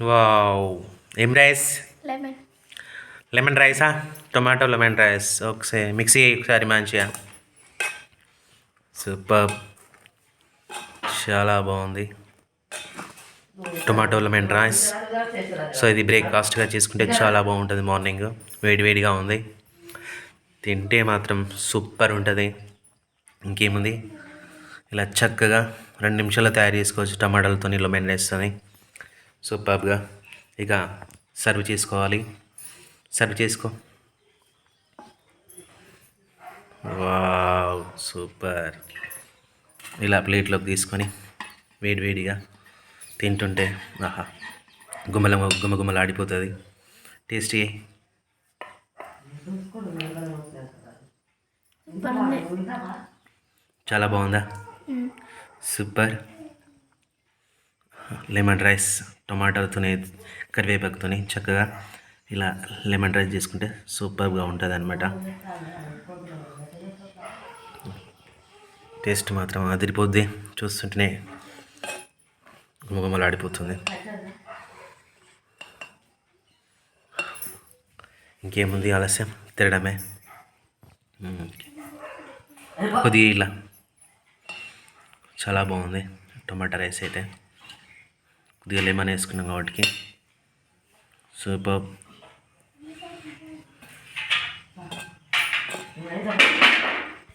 Wow ఏం rice lemon lemon రైసా tomato lemon rice ఒకసారి మిక్సీ ఒకసారి మంచిగా. సూపర్ చాలా బాగుంది. టొమాటో లెమన్ రైస్ సో ఇది బ్రేక్ఫాస్ట్గా చేసుకుంటే చాలా బాగుంటుంది మార్నింగ్ వేడివేడిగా ఉంది. తింటే మాత్రం సూపర్ ఉంటుంది. ఇంకేముంది? ఇలా చక్కగా రెండు నిమిషాల్లో తయారు చేసుకోవచ్చు టమాటాలతో లెమన్ రైస్తోని సూపర్గా ఇక సర్వ్ చేసుకోవాలి. సర్వ్ చేసుకో. Wow super. ఇలా ప్లేట్లోకి తీసుకొని వేడివేడిగా తింటుంటే ఆహా గుమ్మల గుమ్మ గుమ్మలు ఆడిపోతుంది. టేస్టీ. చాలా బాగుందా? సూపర్. లెమన్ రైస్ టొమాటోతోనే కరివేపాకుతోని చక్కగా ఇలా లెమన్ రైస్ చేసుకుంటే సూపర్గా ఉంటుంది అనమాట టేస్ట్ మాత్రం అదిరిపోద్ది. చూస్తుంటేనే గుమగుమలు ఆడిపోతుంది ఇంకేముంది ఆలస్యం? తినడమే కొద్దిగా ఇలా. చాలా బాగుంది టొమాటో రైస్ అయితే. కొద్దిగా లెమన్ వేసుకున్నాం కాబట్టి సూపర్